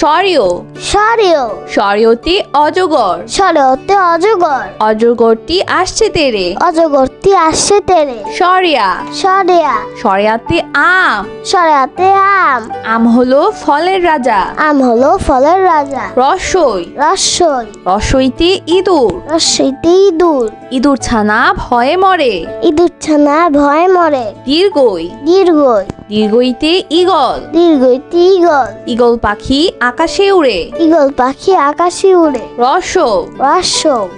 স্বরীয়। সরিয় স্বরীয়টি অজগর। সরিয়তে অজগর। অজগরটি আসছে তেরে। অজগরটি আসছে তেরে। সরিয়া। সরিয়া। সরিয়াতে আম। সরিয়াতে আম। আম হলো ফলের রাজা। আম হলো ফলের রাজা। রসই। রসই। রসইতে ইঁদুর। রসইতে ইঁদুর। ইঁদুর ছানা ভয়ে মরে। ইঁদুর ছানা ভয়ে মরে। দীর্ঘই। দীর্ঘই। দীর্ঘইতে ইগল দীর্ঘইতে ইগল ইগল পাখি আকাশে উড়ে। ইগল পাখি আকাশে উড়ে? রস রস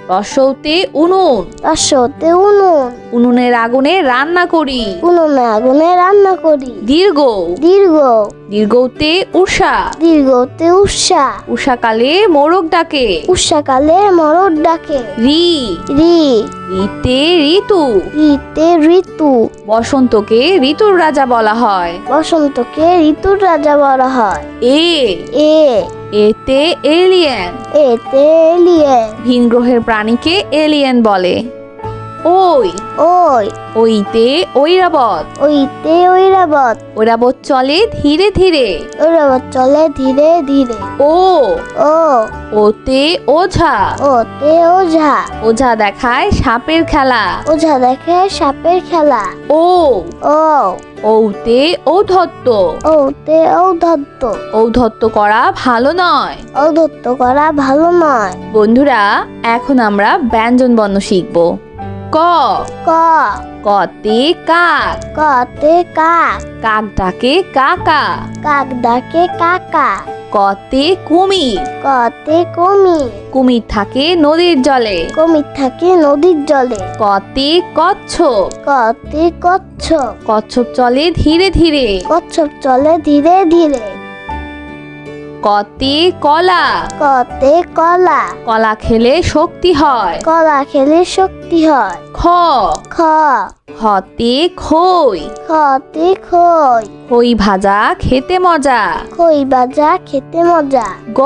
রসৌতে উনুন। রসতে উনুন। উনুনের আগুনে রান্না করি। উনুনে আগুনে রান্না করি। দীর্ঘ। দীর্ঘ। দীর্ঘতে উষা দীর্ঘতে উষা উষাকালে মোরগ ডাকে। উষাকালে মরদ ডাকে। রি। রি। রিতে ঋতু। ঋতে ঋতু। বসন্তকে ঋতুর রাজা বলা হয়। বসন্তকে ঋতুর রাজা বলা হয়। এ। এ। এতে এলিয়েন এতে এলিয়ে ভিন গ্রহের প্রাণীকে এলিয়েন বলে। ওই। ওই। ওইতে ঐরাবত ওইতে ঐরাবত ঐরাবত চলে ধীরে ধীরে। ঐরাবত চলে ধীরে ধীরে। ও। ও। ওতে ওঝা। ওতে ওঝা। ওঝা দেখায় সাপের খেলা। ওঝা দেখায় সাপের খেলা। ও। ও। ঔতে ঔধত্ব ওতে ঔধত্ত। ঔধত্ব করা ভালো নয়। ঔধত্ত করা ভালো নয়। বন্ধুরা এখন আমরা ব্যঞ্জন বর্ণ শিখব। ক। ক। কতে কাক। কতে কাক। কাক ডাকে কাকা। কাক ডাকে কাকা। কতে কুমির কতে কুমির কুমির থাকে নদীর জলে। কুমির থাকে নদীর জলে। কতে কচ্ছপ। কতে কচ্ছপ। কচ্ছপ চলে ধীরে ধীরে। কচ্ছপ চলে ধীরে ধীরে। কতে কলা। কতে কলা। কলা খেলে শক্তি হয়। কলা খেলে শক্তি হয়। খ। খ। হতে খই। খতে খই। খই ভাজা খেতে মজা। খই ভাজা খেতে মজা। গ।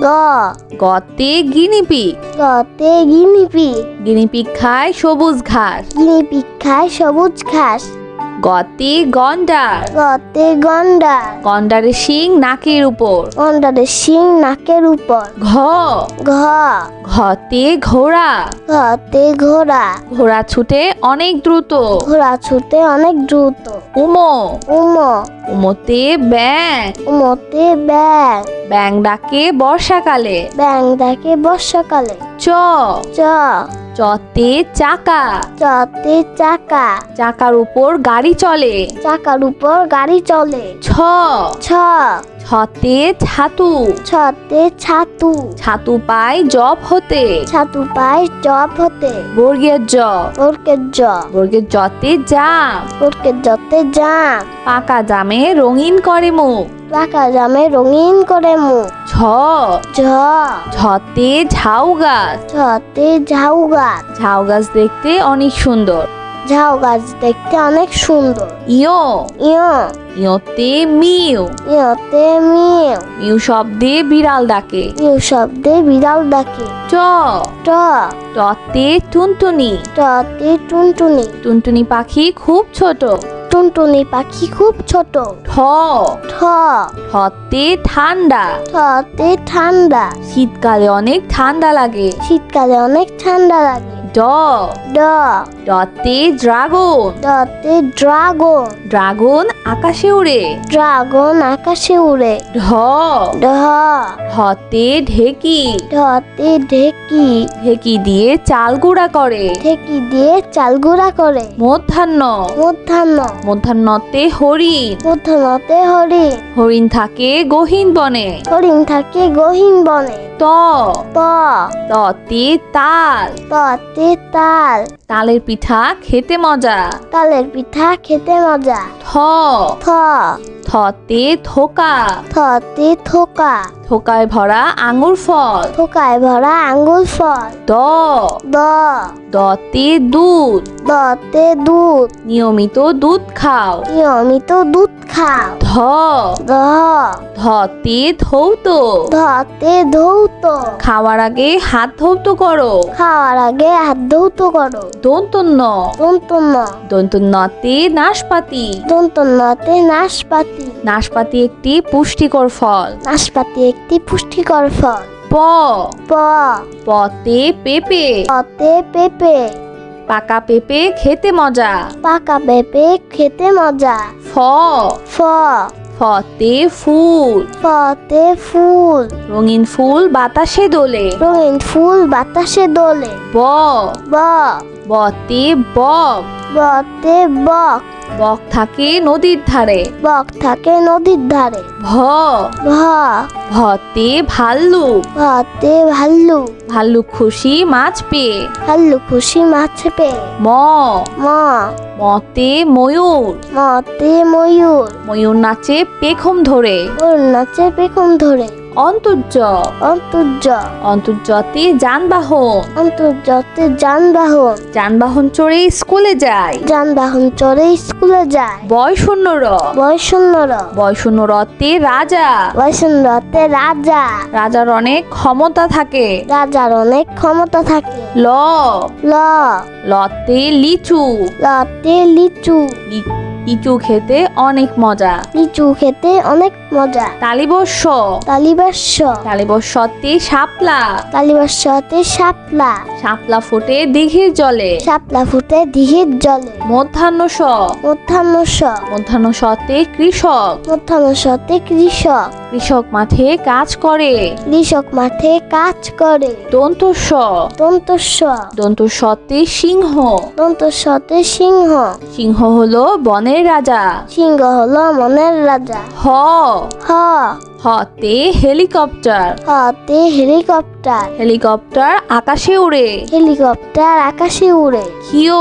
গ। গতে গিনিপিগ গতে গিনিপিগ গিনিপিগ খায় সবুজ ঘাস। গিনিপিগ খায় সবুজ ঘাস। গতে গন্ডার। গতি গন্ডার। গন্ডারের শিং নাকের উপর। গন্ডারের শিং নাকের উপর। ঘ। ঘ। ঘতে ঘোড়া। ঘতে ঘোড়া। ঘোড়া ছুটে অনেক দ্রুত। ঘোড়া ছুটে অনেক দ্রুত। উমো। উম। উমোতে ব্যাং উমতে ব্যাং ব্যাং ডাকে বর্ষাকালে। ব্যাং ডাকে বর্ষাকালে। চ। চ। চতে চাকা। চতে চাকা। চাকার উপর গাড়ি চলে। চাকার উপর গাড়ি চলে। ছ। ছ। ছতে ছাতু। ছতে ছাতু। ছাতু পায় জব হতে। ছাতু পায় জব হতে। বর্গের জ। ওরকের জ। বর্গের জতে জাম। ওরকের জতে জাম। পাকা জামে রঙিন করে মুখ। পাকা জামে রঙিন করে মুখ। ছ ঝ। ঝতে ঝাউ গাছ। ছতে ঝাউ গাছ। ঝাউ গাছ দেখতে অনেক সুন্দর। ঝাউ গাছ দেখতে অনেক সুন্দর। ইয়ো। ইয়। ইয়োতে মিউ ইয়তে মিউ মিউ শব্দে বিড়াল ডাকে। ইউ শব্দে বিড়াল ডাকে। ট। ট। টতে টুনটুনি। টতে টুনটুনি। টুনটুনি পাখি খুব ছোট। টুনটুনি পাখি খুব ছোট। ঠ। ঠ। ঠতে ঠান্ডা। ঠতে ঠান্ডা। শীতকালে অনেক ঠান্ডা লাগে। শীতকালে অনেক ঠান্ডা লাগে। ড। ড। ডতে ড্রাগন। ডতে ড্রাগন। ড্রাগন আকাশে উড়ে। ড্রাগন আকাশে উড়ে। ঢ। ঢ। ঢতে ঢেকি। ঢতে ঢেকি। ঢেকি দিয়ে চাল গুঁড়া করে। ঢেকি দিয়ে চাল গুঁড়া করে। মধ্যাহ্ন। মধ্যাহ্ন। মধ্যাহ্নতে হরিণ। মধ্যাহ্নতে হরিণ। হরিণ থাকে গহীন বনে। হরিণ থাকে গহীন বনে। ত। ত ততে তাল। ততে তাল। তালের পিঠা খেতে মজা। তালের পিঠা খেতে মজা। থ থ থতে থোকা। থতে থোকা। থোকায় ভরা আঙুর ফল। থোকায় ভরা আঙ্গুল ফল। দ। দ। দতে দুধ। দতে দুধ। নিয়মিত দুধ খাও। নিয়মিত দুধ খাও। ধ। দ ধতে ধৌত। ধতে ধৌত। খাওয়ার আগে হাত ধৌত করো। খাওয়ার আগে হাত ধৌত করো। দন্তন্য। দন্তন্য। দন্তন্যতে নাশপাতি। দন্তন্যতে নাশপাতি। নাশপাতি একটি পুষ্টিকর ফল। নাশপাতি একটি পুষ্টিকর ফল। প। প। পতে পেঁপে। পতে পেঁপে। পাকা পেঁপে খেতে মজা। পাকা পেঁপে খেতে মজা। ফ। ফ। ফতে ফুল। ফতে ফুল। রঙিন ফুল বাতাসে দোলে। রঙিন ফুল বাতাসে দোলে। ব। ব। বতে বক। বতে বক। বক থাকে নদীর ধারে। বক থাকে নদীর ধারে। ভ। ভ। ভতে ভাল্লুক ভতে ভাল্লুক ভাল্লুক খুশি মাছ পেয়ে। ভাল্লুক খুশি মাছ পেয়ে। ম। ম। মতে ময়ূর। মতে ময়ূর। ময়ূর নাচে পেখম ধরে। ওর নাচে পেখম ধরে। অন্তর্য। অন্তর্য। অন্তর্যতে যানবাহন। অন্তর্জাতে যানবাহন। যানবাহন চড়ে স্কুলে যায়। যানবাহন চড়ে স্কুলে যায়। বয়শূন্য র বয়সন্নর। বয়শূন্য রতে রাজা। বয়সন্নতে রাজা। রাজার অনেক ক্ষমতা থাকে। রাজার অনেক ক্ষমতা থাকে। ল। ল। লতে লিচু। লতে লিচু। লিচু খেতে অনেক মজা। লিচু খেতে অনেক মজা। তালিবস্য তালিবাস্য তালিবস্যতে শাপলা। তালিবাস্যতে শাপলা। শাপলা ফোটে দিঘির জলে। শাপলা ফুটে দিঘির জলে। মধ্যাহ্ন স মধ্যাহ্ন স মধ্যাহ্ন সতে কৃষক। মধ্যাহ্ন সতে কৃষক। কৃষক মাঠে কাজ করে। কৃষক মাঠে কাজ করে। দন্ত স দন্তস্ব। দন্ত সতে সিংহ। দন্তস্বতে সিংহ। সিংহ হলো বনের রাজা। সিংহ হলো মনের রাজা। হ। হ। হতে হেলিকপ্টার। হতে হেলিকপ্টার। হেলিকপ্টার আকাশে উড়ে। হেলিকপ্টার আকাশে উড়ে। ক্ষিয়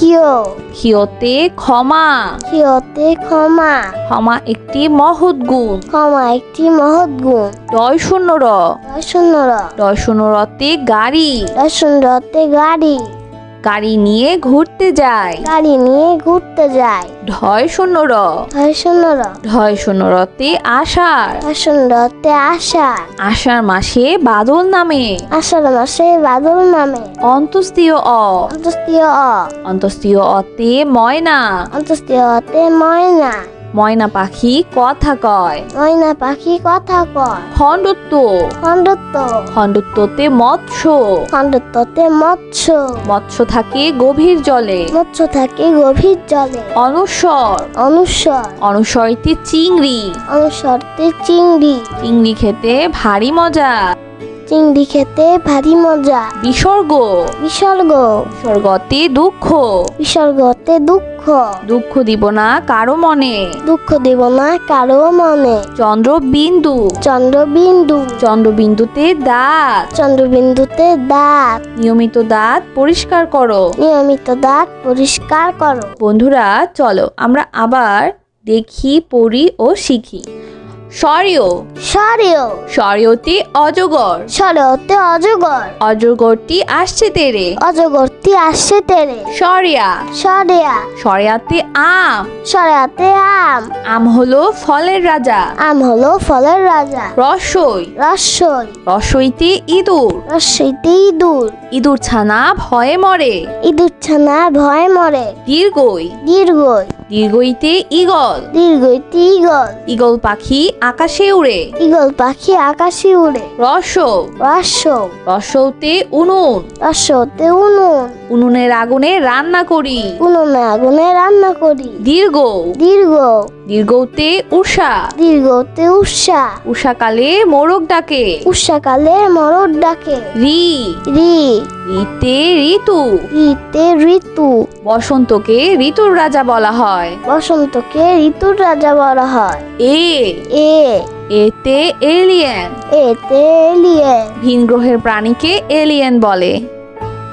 হিও ক্ষিয়তে ক্ষমা। হিওতে ক্ষমা। ক্ষমা একটি মহৎ গুণ। ক্ষমা একটি মহৎ গুণ। দয় শূন্য র। দর্শনর দয় শূন্য রতে গাড়ি। দর্শন রথে গাড়ি। গাড়ি নিয়ে ঘুরতে যায়। গাড়ি নিয়ে ঘুরতে যায়। ঢয় শূন্য র। দর্শনর ঢয় শূন্য রতে আষাঢ়। দর্শন রথে আষাঢ়। আষাঢ় মাসে বাদল নামে। আষাঢ় মাসে বাদল নামে। অন্তস্তীয় অ। অন্তস্তীয় অ। অন্তস্তীয় অতে ময়না। অন্তস্তীয় অতে ময়না। ময়না পাখি কথা কয়। ময়না পাখি কথা কয়। খণ্ডত্ব। খণ্ডত্ব। খণ্ডত্বতে মৎস্য। খণ্ডত্বতে মৎস্য। মৎস্য থাকে গভীর জলে। মৎস্য থাকে গভীর জলে। অনুস্বর অনুস্বর অনুস্বরতে চিংড়ি। অনুস্বরতে চিংড়ি। চিংড়ি খেতে ভারী মজা। চিংড়ি খেতে ভারী মজা। বিসর্গ। বিসর্গ। বিসর্গতে দুঃখ। বিসর্গতে দুঃখ। দুঃখ দিব না কারও মনে। দুঃখ দেব না কারও মনে। চন্দ্রবিন্দু। চন্দ্রবিন্দু। চন্দ্রবিন্দুতে দাঁত। চন্দ্রবিন্দুতে দাঁত। নিয়মিত দাঁত পরিষ্কার করো। নিয়মিত দাঁত পরিষ্কার করো। বন্ধুরা চলো আমরা আবার দেখি পড়ি ও শিখি। স্বরীয় সরেও। স্বরীয়তে অজগর। সরেওতে অজগর। অজগরটি আসছে তেরে। অজগরটি আসছে তেরে। সরিয়া। সরেয়া। সরিয়াতে আম। সরেয়াতে আম। আম হলো ফলের রাজা। আম হলো ফলের রাজা। রসই। রসই। রসইতে ইঁদুর। রসইতে ইঁদুর। ইঁদুর ছানা ভয়ে মরে। ইঁদুর ছানা ভয়ে মরে। দীর্ঘই। দীর্ঘই। দীর্ঘইতে ইগল দীর্ঘইতে ইগল ইগল পাখি আকাশে উড়ে। ইগল পাখি আকাশে উড়ে। রস রস রসৌতে উনুন। রসতে উনুন। উনুনের আগুনে রান্না করি। উনুনের আগুনে রান্না করি। দীর্ঘ দীর্ঘ দীর্ঘতে উষা। দীর্ঘতে উষা। উষাকালে মোরগ ডাকে। উষাকালে মরদ ডাকে। রি। রি। রিতে ঋতু। ঋতে ঋতু। বসন্তকে ঋতুর রাজা বলা হয়। বসন্তকে ঋতুর রাজা বলা হয়। এ। এ। এতে এলিয়েন। এতে এলিয়েন। ভিন গ্রহের প্রাণীকে এলিয়েন বলে।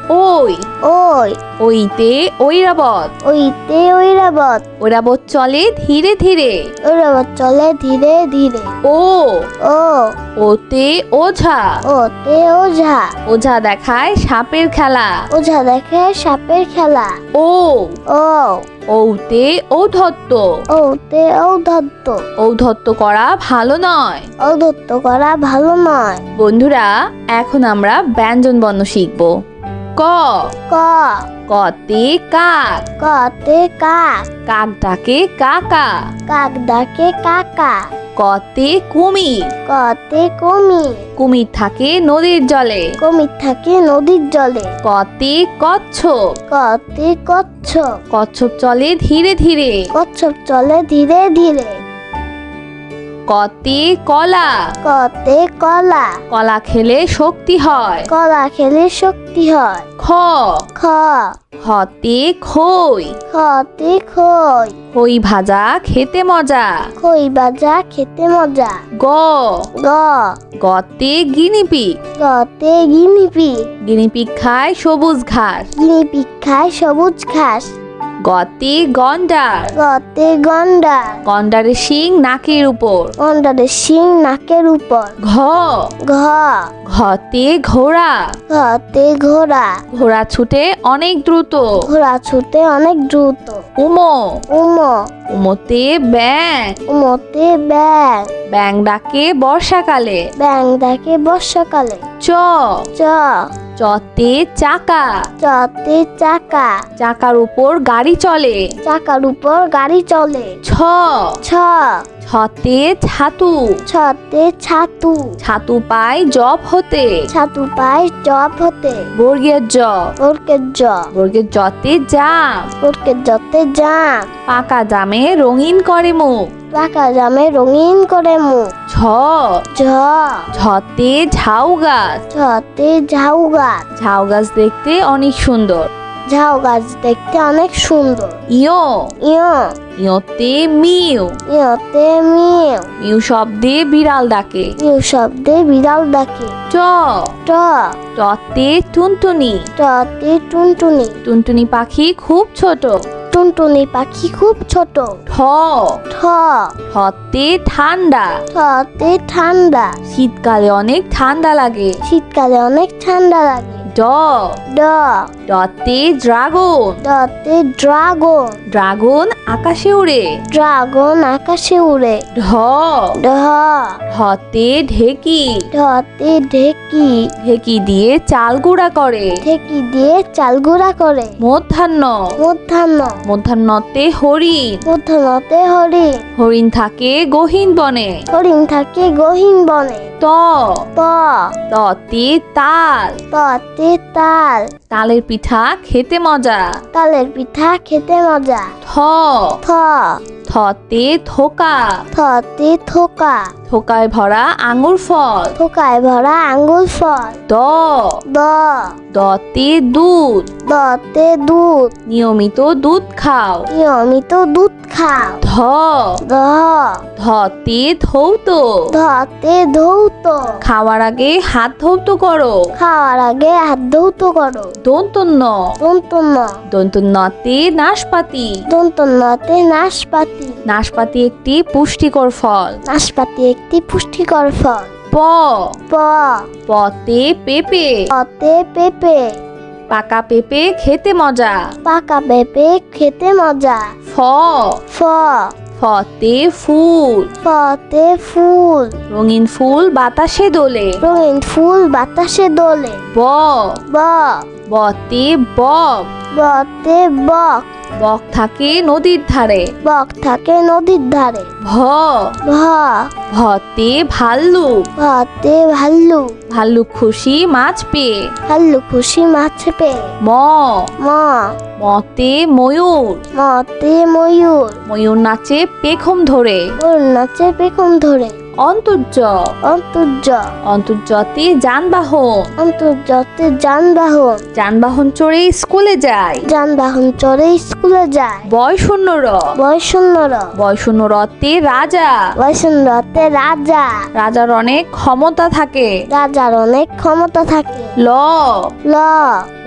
ওই। ওই। ওইতে ঐরাবত ওইতে ঐরাবত ঐরাবত চলে ধীরে ধীরে। ঐরাবত চলে ধীরে ধীরে। ও। ও। ওতে ওঝা। ওতে ওঝা। ওঝা দেখায় সাপের খেলা। ওঝা দেখায় সাপের খেলা। ও। ও। ঔতে ঔধত্ত। ওতে ঔধত্ত। ঔধত্ত করা ভালো নয়। ঔধত্ত করা ভালো নয়। বন্ধুরা এখন আমরা ব্যঞ্জন বর্ণ শিখব। ক। ক। কতে কাক। কতে কাক। কাক ডাকে কাকা। কাক ডাকে কাকা। কতে কুমির কতে কুমির কুমির থাকে নদীর জলে। কুমির থাকে নদীর জলে। কতে কচ্ছপ। কতে কচ্ছপ। কচ্ছপ চলে ধীরে ধীরে। কচ্ছপ চলে ধীরে ধীরে। কতে কলা। কতে কলা। কলা খেলে শক্তি হয়। কলা খেলে শক্তি হয়। খ। খ। খতে খই। খতে খই। খই ভাজা খেতে মজা। খই ভাজা খেতে মজা। গ। গ। গতে গিনিপিগ গতে গিনিপি গিনিপিগ খায় সবুজ ঘাস। গিনিপি খায় সবুজ ঘাস। গতে গন্ডার গতে গন্ডার গন্ডারের শিং নাকের উপর। গন্ডারের শিং নাকের উপর। ঘ। ঘ। ঘতে ঘোড়া। ঘতে ঘোড়া। ঘোড়া ছুটে অনেক দ্রুত। ঘোড়া ছুটে অনেক দ্রুত। উমো। উম। উমোতে ব্যাং উমতে ব্যাং ব্যাং ডাকে বর্ষাকালে। ব্যাং ডাকে বর্ষাকালে। চ। চ। চতে চাকা। চতে চাকা। চাকার উপর গাড়ি চলে। চাকার উপর গাড়ি চলে। ছ। ছ। ছতে ছাতু। ছতে ছাতু। ছাতু পায় জব হতে। ছাতু পায় জব হতে। বর্গের জ। ওরকে জ। বর্গের জতে জাম। ওরকে যতে জাম। পাকা জামে রঙিন করে মুখ। পাকা জামে রঙিন করে মুখ। ছ ঝ। ঝতে ঝাউ গাছ। ছতে ঝাউ গাছ। ঝাউ গাছ দেখতে অনেক সুন্দর। ঝাউ গাছ দেখতে অনেক সুন্দর। ইয়ো। ইয়। ইয়োতে মিউ ইয়তে মিউ মিউ শব্দে বিড়াল ডাকে। মিউ শব্দে বিড়াল ডাকে। ট। ট। টতে টুনটুনি। টতে টুনটুনি। টুনটুনি পাখি খুব ছোট। টুনটুনি পাখি খুব ছোট। ঠ। ঠ। ঠতে ঠান্ডা। ঠতে ঠান্ডা। শীতকালে অনেক ঠান্ডা লাগে। শীতকালে অনেক ঠান্ডা লাগে। ড। ড। ডতে ড্রাগন। ডতে ড্রাগন। ড্রাগন আকাশে উড়ে। ড্রাগন আকাশে উড়ে। ঢ। ঢ। ঢতে ঢেকি। ঢতে ঢেকি। ঢেকি দিয়ে চাল গুঁড়া করে। ঢেকি দিয়ে চাল গুঁড়া করে। মধ্যাহ্ন। মধ্যাহ্ন। মধ্যাহ্নতে হরিণ। মধ্যাহ্নতে হরিণ। হরিণ থাকে গহীন বনে। হরিণ থাকে গহীন বনে। ত। প। ততে তাল। তাল। তালের পিঠা খেতে মজা। তালের পিঠা খেতে মজা। থ। থ। থতে থোকা। থতে থোকা। থোকায় ভরা আঙুর ফল। থোকায় ভরা আঙুর ফল। দ। দ। দতে দুধ। দতে দুধ। নিয়মিত দুধ খাও। নিয়মিত দুধ খাও। ধ। ধ। ধতে ধৌত। ধতে ধৌত। খাওয়ার আগে হাত ধৌত করো। খাওয়ার আগে হাত ধৌত করো। দন্তন্য। দন্তন্য। দন্তন্যতে নাশপাতি। দন্তন্যতে নাশপাতি। নাশপাতি একটি পুষ্টিকর ফল। নাশপাতি একটি পুষ্টিকর ফল। প। প। পতে পেঁপে। পতে পেঁপে। পাকা পেঁপে খেতে মজা। পাকা পেঁপে খেতে মজা। ফ। ফ। ফতে ফুল। ফতে ফুল। রঙিন ফুল বাতাসে দোলে। রঙিন ফুল বাতাসে দোলে। ব। ব। বতে বক। বতে বক। বক থাকে নদীর ধারে। বক থাকে নদীর ধারে। ভ। ভ। ভতে ভাল্লুক। ভতে ভাল্লু ভাল্লুক খুশি মাছ পেয়ে। ভাল্লু খুশি মাছ পেয়ে। ম। ম। মতে ময়ূর। মতে ময়ূর। ময়ূর নাচে পেখম ধরে। ওর নাচে পেখম ধরে। অন্তর্জ অন্তর্য। অন্তর্জতে যানবাহন। অন্তর্যতে যানবাহন। যানবাহন চড়ে স্কুলে যায়। যানবাহন চড়ে স্কুলে যায়। বয় শূন্য র বয়শূন্যর বয় শূন্য রতে রাজা। বয়শূন্যতে রাজা। রাজার অনেক ক্ষমতা থাকে। রাজার অনেক ক্ষমতা থাকে। ল। ল।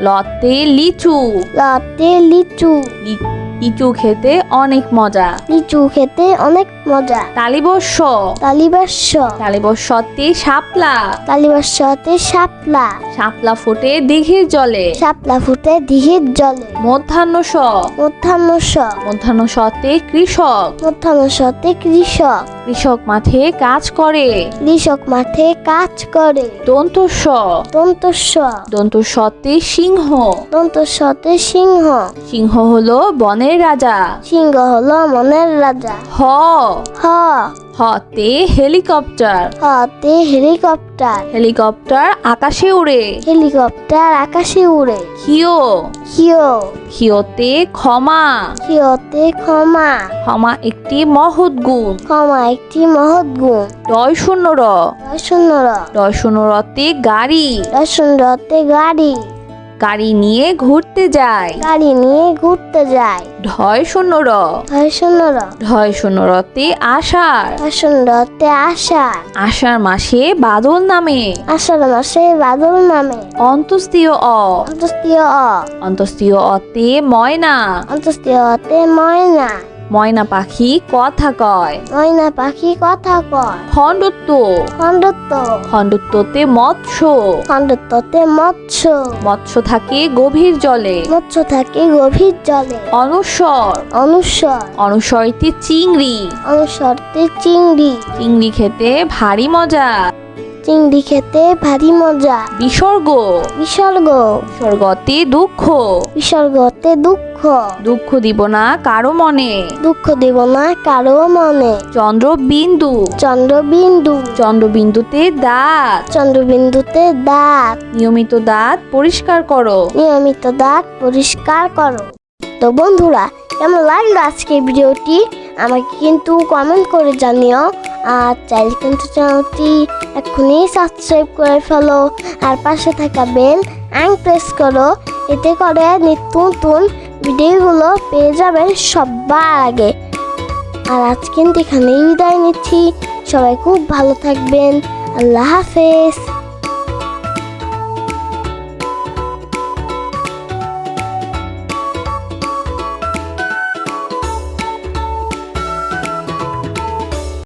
লতে লিচু। লতে লিচু। লিচু খেতে অনেক মজা। লিচু খেতে অনেক মজা। তালিবস্য তালিবাস্য তালিবস্যতে শাপলা। তালিবাস্যতে শাপলা। শাপলা ফোটে দিঘির জলে। শাপলা ফুটে দিঘির জলে। মধ্যাহ্ন স মধ্যাহ্ন স মধ্যাহ্ন সতে কৃষক। মধ্যাহ্ন সতে কৃষক। কৃষক মাঠে কাজ করে। কৃষক মাঠে কাজ করে। দন্ত স দন্তস্ব। দন্ত সতে সিংহ। দন্তস্বতে সিংহ। সিংহ হলো বনের রাজা। সিংহ হলো মনের রাজা। হ। হ। হতে হেলিকপ্টার। হতে হেলিকপ্টার। হেলিকপ্টার আকাশে উড়ে। হেলিকপ্টার আকাশে উড়ে। হিও। ক্ষিয়তে ক্ষমা। হিওতে ক্ষমা। ক্ষমা একটি মহৎ গুণ। ক্ষমা একটি মহৎ গুণ। ডয় শূন্য র। দর্শনর ডয় শূন্য রতে গাড়ি। দর্শনরতে গাড়ি। গাড়ি নিয়ে ঘুরতে যায় গাড়ি নিয়ে ঘুরতে যায় ঢয় শূন্য র। দর্শনর ঢয় শূন্য রতে আষাঢ়। দর্শনরতে আষাঢ়। আষাঢ় মাসে বাদল নামে। আষাঢ় মাসে বাদল নামে। অন্তস্তীয় অ। অন্তস্তীয় অ। অন্তস্তীয় অতে ময়না। অন্তস্তীয় অতে ময়না। ময়না পাখি কথা কয়। ময়না পাখি কথা কয়। খণ্ডত্ব। খণ্ডত্ব। খণ্ডত্বতে মৎস্য। খণ্ডত্বতে মৎস্য। মৎস্য থাকে গভীর জলে। মৎস্য থাকে গভীর জলে। অনুস্বর অনুস্বর অনুস্বরতে চিংড়ি। অনুস্বরতে চিংড়ি। চিংড়ি খেতে ভারী মজা। চিংড়ি খেতে ভারী মজা। বিসর্গ। বিসর্গ। বিসর্গতে দুঃখ। বিসর্গতে দুঃখ। দুঃখ? দুঃখ দিব না কারও মনে। দুঃখ দেব না কারও মনে। চন্দ্রবিন্দু। চন্দ্রবিন্দু। চন্দ্রবিন্দুতে দাঁত। চন্দ্রবিন্দুতে দাঁত। নিয়মিত দাঁত পরিষ্কার করো। নিয়মিত দাঁত পরিষ্কার করো। তো বন্ধুরা কেমন লাগল আজকের ভিডিওটি? আমাকে কিন্তু কমেন্ট করে জানিও। আর চাইলে কিন্তু চ্যানেলটি এক্ষুনি সাবস্ক্রাইব করে ফেলো। আর পাশে থাকা বেল আং প্রেস করো। এতে করে নিত্য নতুন ভিডিওগুলো পেয়ে যাবেন সবার আগে। আর আজ কিন্তু এখানেই বিদায় নিচ্ছি। সবাই খুব ভালো থাকবেন। আল্লাহ হাফেজ।